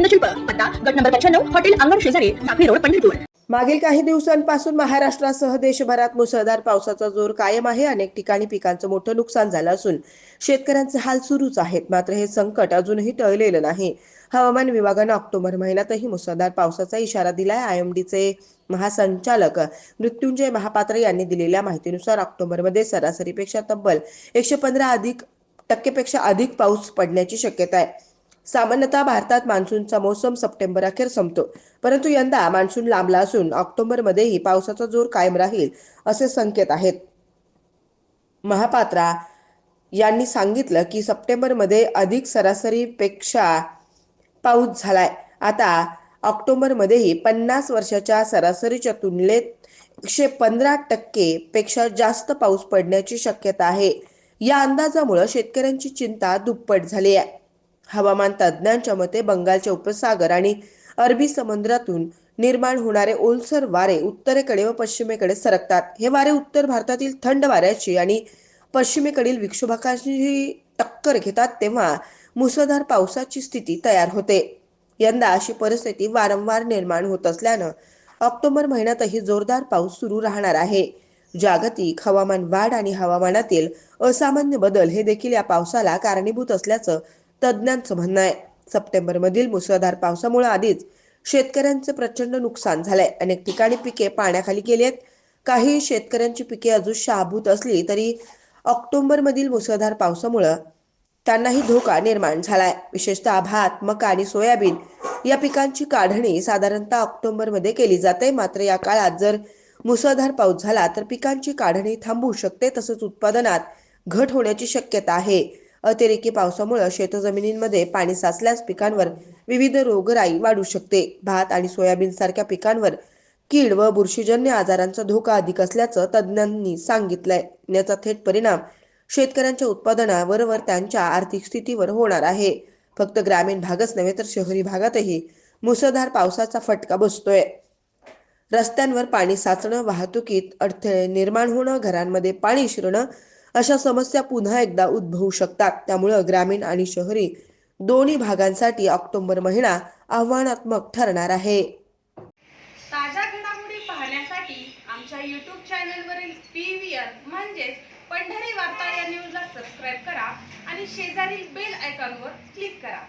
गोविंद शिल्प पत्ता गट नंबर पंच्याण्णव हॉटेल अंगण शेजारी साखळी रोड पंढरपूर. मागील काही दिवसांपासून महाराष्ट्रासह देशभरात मुसळधार पावसाचा जोर कायम आहे. अनेक ठिकाणी पिकांचं मोठं नुकसान झालं असून शेतकऱ्यांचे हाल सुरूच आहेत. मात्र हे संकट अजूनही टळलेलं नाही. हवामान विभागानं ऑक्टोबर महिन्यातही मुसळधार पावसाचा इशारा दिलाय. आयएमडीचे महासंचालक मृत्युंजय महापात्र यांनी दिलेल्या माहितीनुसार ऑक्टोबरमध्ये सरासरीपेक्षा तब्बल एकशे पंधरा अधिक टक्केपेक्षा अधिक पाऊस पडण्याची शक्यता आहे. सामान्यतः भारतात मान्सूनचा मोसम सप्टेंबर अखेर संपतो. परंतु यंदा मान्सून लांबला असून ऑक्टोबरमध्येही पावसाचा जोर कायम राहील असे संकेत आहेत. महापात्रा यांनी सांगितलं की सप्टेंबरमध्ये अधिक सरासरीपेक्षा पाऊस झालाय. आता ऑक्टोबरमध्येही पन्नास वर्षाच्या सरासरीच्या तुलनेत एकशे पंधरा टक्के पेक्षा जास्त पाऊस पडण्याची शक्यता आहे. या अंदाजामुळे शेतकऱ्यांची चिंता दुप्पट झाली आहे. हवामान तज्ज्ञांच्या मते बंगालच्या उपसागर आणि अरबी समुद्रातून निर्माण होणारे ओलसर वारे उत्तरेकडे व पश्चिमेकडे सरकतात. हे वारे उत्तर भारतातील थंड वाऱ्याची आणि पश्चिमेकडील विक्षोभकाची टक्कर घेतात तेव्हा मुसळधार पावसाची स्थिती तयार होते. यंदा अशी परिस्थिती वारंवार निर्माण होत असल्यानं ऑक्टोबर महिन्यातही जोरदार पाऊस सुरू राहणार आहे. जागतिक हवामान वाढ आणि हवामानातील असामान्य बदल हे देखील या पावसाला कारणीभूत असल्याचं तज्ज्ञांचं म्हणणं आहे. सप्टेंबरमधील मुसळधार पावसामुळे आधीच शेतकऱ्यांचे प्रचंड नुकसान झालंय. अनेक ठिकाणी पिके पाण्याखाली गेली आहेत. काही शेतकऱ्यांची पिके अजून शाबूत असली तरी ऑक्टोबरमधील मुसळधार पावसामुळं त्यांनाही धोका निर्माण झालाय. विशेषतः भात मका आणि सोयाबीन या पिकांची काढणी साधारणतः ऑक्टोबरमध्ये केली जाते. मात्र या काळात जर मुसळधार पाऊस झाला तर पिकांची काढणी थांबू शकते तसंच उत्पादनात घट होण्याची शक्यता आहे. अतिरेकी पावसामुळे शेतजमिनींमध्ये पाणी साचल्यास पिकांवर विविध रोगराई वाढू शकते. भात आणि सोयाबीन सारख्या पिकांवर कीड व बुरशीजन्य आजारांचा धोका अधिक असल्याचं तज्ज्ञांनी सांगितलंय. याचा थेट परिणाम शेतकऱ्यांच्या उत्पादनावर त्यांच्या आर्थिक स्थितीवर होणार आहे. फक्त ग्रामीण भागच नव्हे तर शहरी भागातही मुसळधार पावसाचा फटका बसतोय. रस्त्यांवर पाणी साचणं वाहतुकीत अडथळे निर्माण होणं घरांमध्ये पाणी शिरणं अशा समस्या पुन्हा एकदा उद्भवू शकतात. त्यामुळं ग्रामीण आणि शहरी दोन्ही भागांसाठी ऑक्टोबर महिना आव्हानात्मक ठरणार आहे. ताज्या घडामोडी पाहण्यासाठी आमच्या यूट्यूब चॅनलवरील पी व्ही आर म्हणजेच पंढरी वार्ता या न्यूजला सबस्क्राईब करा आणि शेजारील बेल आयकॉनवर क्लिक करा.